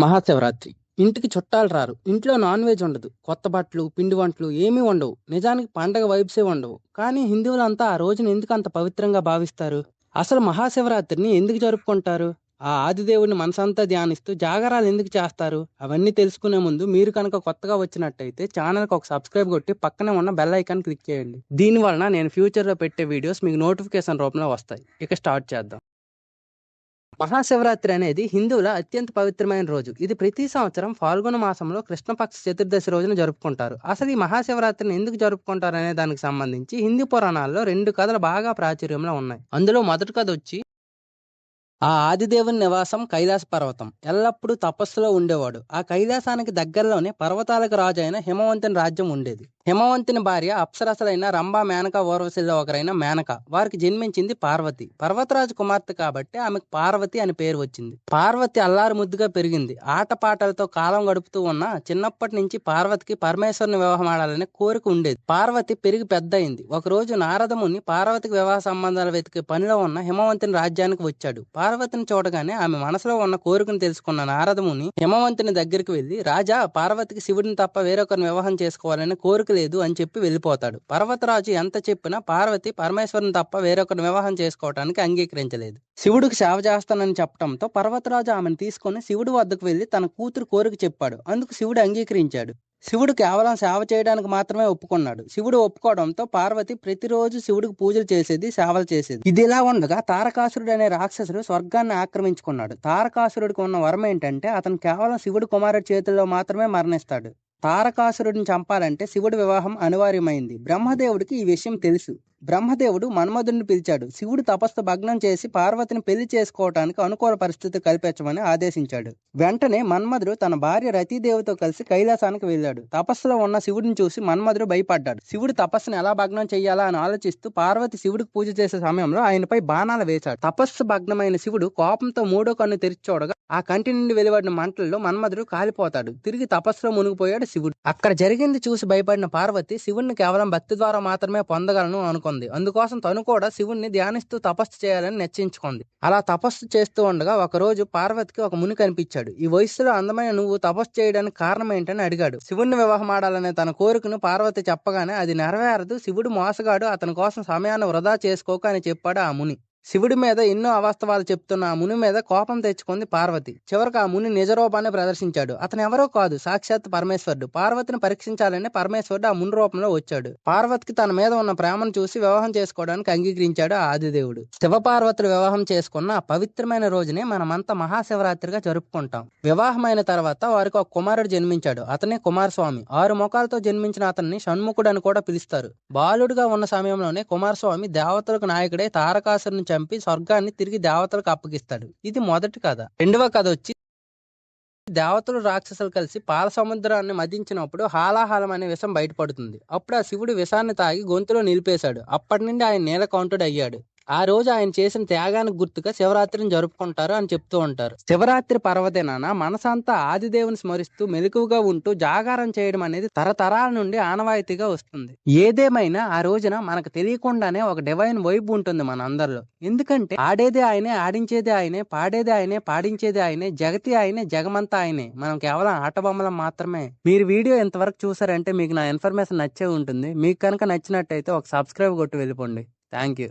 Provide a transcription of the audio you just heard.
మహాశివరాత్రి. ఇంటికి చుట్టాలు రారు. ఇంట్లో నాన్ వెజ్ ఉండదు. కొత్త బట్టలు పిండి వంటలు ఏమీ ఉండవు నిజానికి పండగ వైబ్సే ఉండవు కానీ హిందువులంతా ఆ రోజున ఎందుకు అంత పవిత్రంగా భావిస్తారు? అసలు మహాశివరాత్రిని ఎందుకు జరుపుకుంటారు? ఆ ఆదిదేవుడిని మనసంతా ధ్యానిస్తూ జాగరాలు ఎందుకు చేస్తారు? అవన్నీ తెలుసుకునే ముందు మీరు కనుక కొత్తగా వచ్చినట్టయితే ఛానల్కి ఒక సబ్స్క్రైబ్ కొట్టి పక్కనే ఉన్న బెల్ ఐకాన్ క్లిక్ చేయండి. దీని వలన నేను ఫ్యూచర్లో పెట్టే వీడియోస్ మీకు నోటిఫికేషన్ రూపంలో వస్తాయి. ఇక స్టార్ట్ చేద్దాం. మహాశివరాత్రి అనేది హిందువుల అత్యంత పవిత్రమైన రోజు. ఇది ప్రతి సంవత్సరం ఫాల్గుణ మాసంలో కృష్ణపక్ష చతుర్దశి రోజున జరుపుకుంటారు. అసలు ఈ మహాశివరాత్రిని ఎందుకు జరుపుకుంటారు అనే దానికి సంబంధించి హిందూ పురాణాల్లో రెండు కథలు బాగా ప్రాచుర్యంలో ఉన్నాయి. అందులో మొదటి కథ వచ్చి ఆ ఆదిదేవుని నివాసం కైలాస పర్వతం. ఎల్లప్పుడూ తపస్సులో ఉండేవాడు. ఆ కైలాసానికి దగ్గరలోనే పర్వతాలకు రాజు అయిన హిమవంతుని రాజ్యం ఉండేది. హిమవంతుని భార్య అప్సరసలైన రంభా మేనక ఓర్వశిల్లో ఒకరైన మేనక. వారికి జన్మించింది పార్వతి. పర్వతరాజు కుమార్తె కాబట్టి ఆమెకు పార్వతి అని పేరు వచ్చింది. పార్వతి అల్లారు ముద్దుగా పెరిగింది ఆటపాటలతో కాలం గడుపుతూ ఉన్న చిన్నప్పటి నుంచి పార్వతికి పరమేశ్వరుని వివాహం ఆడాలనే కోరిక ఉండేది. పార్వతి పెరిగి పెద్దయింది. ఒకరోజు నారదముని పార్వతికి వివాహ సంబంధాలు వెతికే పనిలో ఉన్న హిమవంతుని రాజ్యానికి వచ్చాడు. పార్వతిని చూడగానే ఆమె మనసులో ఉన్న కోరికను తెలుసుకున్న నారదముని హిమవంతుని దగ్గరికి వెళ్ళి రాజా పార్వతికి శివుడిని తప్ప వేరొకరిని వివాహం చేసుకోవాలని కోరిక లేదు అని చెప్పి వెళ్ళిపోతాడు. పర్వతరాజు ఎంత చెప్పినా పార్వతి పరమేశ్వరుని తప్ప వేరొకరిని వివాహం చేసుకోవడానికి అంగీకరించలేదు. శివుడికి సేవ చేస్తానని చెప్పడంతో పర్వతరాజు ఆమెను తీసుకుని శివుడి వద్దకు వెళ్ళి తన కూతురు కోరిక చెప్పాడు. అందుకు శివుడు అంగీకరించాడు. శివుడు కేవలం సేవ చేయడానికి మాత్రమే ఒప్పుకున్నాడు. శివుడు ఒప్పుకోవడంతో పార్వతి ప్రతిరోజు శివుడికి పూజలు చేసేది సేవలు చేసేది. ఇది ఇలా ఉండగా తారకాసురుడు అనే రాక్షసుడు స్వర్గాన్ని ఆక్రమించుకున్నాడు. తారకాసురుడికి ఉన్న వరం ఏంటంటే అతను కేవలం శివుడు కుమారుడి చేతుల్లో మాత్రమే మరణిస్తాడు. తారకాసురుడిని చంపాలంటే శివుడి వివాహం అనివార్యమైంది. బ్రహ్మదేవుడికి ఈ విషయం తెలుసు. బ్రహ్మదేవుడు మన్మధుడిని పిలిచాడు. శివుడు తపస్సు భగ్నం చేసి పార్వతిని పెళ్ళి చేసుకోవటానికి అనుకూల పరిస్థితి కల్పించమని ఆదేశించాడు. వెంటనే మన్మధుడు తన భార్య రతీదేవితో కలిసి కైలాసానికి వెళ్ళాడు. తపస్సులో ఉన్న శివుడిని చూసి మన్మధుడు భయపడ్డాడు. శివుడు తపస్సును ఎలా భగ్నం చేయాలా అని ఆలోచిస్తూ పార్వతి శివుడికి పూజ చేసే సమయంలో ఆయనపై బాణాలు వేశాడు. తపస్సు భగ్నమైన శివుడు కోపంతో మూడో కన్ను తెరిచి చూడగా ఆ కంటి నుండి వెలువడిన మంటల్లో మన్మధుడు కాలిపోతాడు. తిరిగి తపస్సులో మునిగిపోయాడు శివుడు. అక్కడ జరిగింది చూసి భయపడిన పార్వతి శివుడిని కేవలం భక్తి ద్వారా మాత్రమే పొందగలను అనుకుంది అందుకోసం తను కూడా శివుణ్ణి ధ్యానిస్తూ తపస్సు చేయాలని నిశ్చయించుకుంది. అలా తపస్సు చేస్తూ ఉండగా ఒక రోజు పార్వతికి ఒక ముని కనిపించాడు. ఈ వయస్సులో అందమైన నువ్వు తపస్సు చేయడానికి కారణం ఏంటని అడిగాడు. శివుణ్ణి వివాహం ఆడాలనే తన కోరికను పార్వతి చెప్పగానే అది నెరవేరదు శివుడు మోసగాడు అతని కోసం సమయాన్ని వృధా చేసుకోక అని చెప్పాడు ఆ ముని. శివుడి మీద ఎన్నో అవాస్తవాలు చెప్తున్న ఆ ముని మీద కోపం తెచ్చుకుంది పార్వతి. చివరికి ఆ ముని నిజరూపాన్ని ప్రదర్శించాడు. అతను ఎవరో కాదు సాక్షాత్ పరమేశ్వరుడు. పార్వతిని పరీక్షించాలని పరమేశ్వరుడు ఆ ముని రూపంలో వచ్చాడు. పార్వతికి తన మీద ఉన్న ప్రేమను చూసి వివాహం చేసుకోవడానికి అంగీకరించాడు ఆ ఆదిదేవుడు. శివపార్వతులు వివాహం చేసుకున్న ఆ పవిత్రమైన రోజునే మనమంతా మహాశివరాత్రిగా జరుపుకుంటాం. వివాహమైన తర్వాత వారికి ఒక కుమారుడు జన్మించాడు. అతనే కుమారస్వామి. ఆరు ముఖాలతో జన్మించిన అతన్ని షణ్ముఖుడు అని కూడా పిలుస్తారు. బాలుడుగా ఉన్న సమయంలోనే కుమారస్వామి దేవతలకు నాయకుడే తారకాసురుని చంపి స్వర్గాన్ని తిరిగి దేవతలకు అప్పగిస్తాడు. ఇది మొదటి కథ. రెండవ కథ వచ్చి దేవతలు రాక్షసులు కలిసి పాల సముద్రాన్ని మదించినప్పుడు హాలాహలం అనే విషం బయటపడుతుంది. అప్పుడు ఆ శివుడు విషాన్ని తాగి గొంతులో నిలిపేశాడు. అప్పటి నుండి ఆయన నీల కౌంటుడు అయ్యాడు. ఆ రోజు ఆయన చేసిన త్యాగానికి గుర్తుగా శివరాత్రిని జరుపుకుంటారు అని చెప్తూ ఉంటారు. శివరాత్రి పర్వదినాన మనసంతా ఆదిదేవుని స్మరిస్తూ మెలకువగా ఉంటూ జాగారం చేయడం అనేది తరతరాల నుండి ఆనవాయితీగా వస్తుంది. ఏదేమైనా ఆ రోజున మనకు తెలియకుండానే ఒక డివైన్ వైబ్ ఉంటుంది మన అందరిలో. ఎందుకంటే ఆడేదే ఆయనే ఆడించేదే ఆయనే పాడేదే ఆయనే పాడించేదే ఆయనే జగతి ఆయనే జగమంతా ఆయనే. మనం కేవలం ఆట బొమ్మలం మాత్రమే. మీరు వీడియో ఎంతవరకు చూసారంటే మీకు నా ఇన్ఫర్మేషన్ నచ్చే ఉంటుంది. మీకు కనుక నచ్చినట్టయితే ఒక సబ్స్క్రైబ్ కొట్టి వెళ్ళిపోండి. Thank you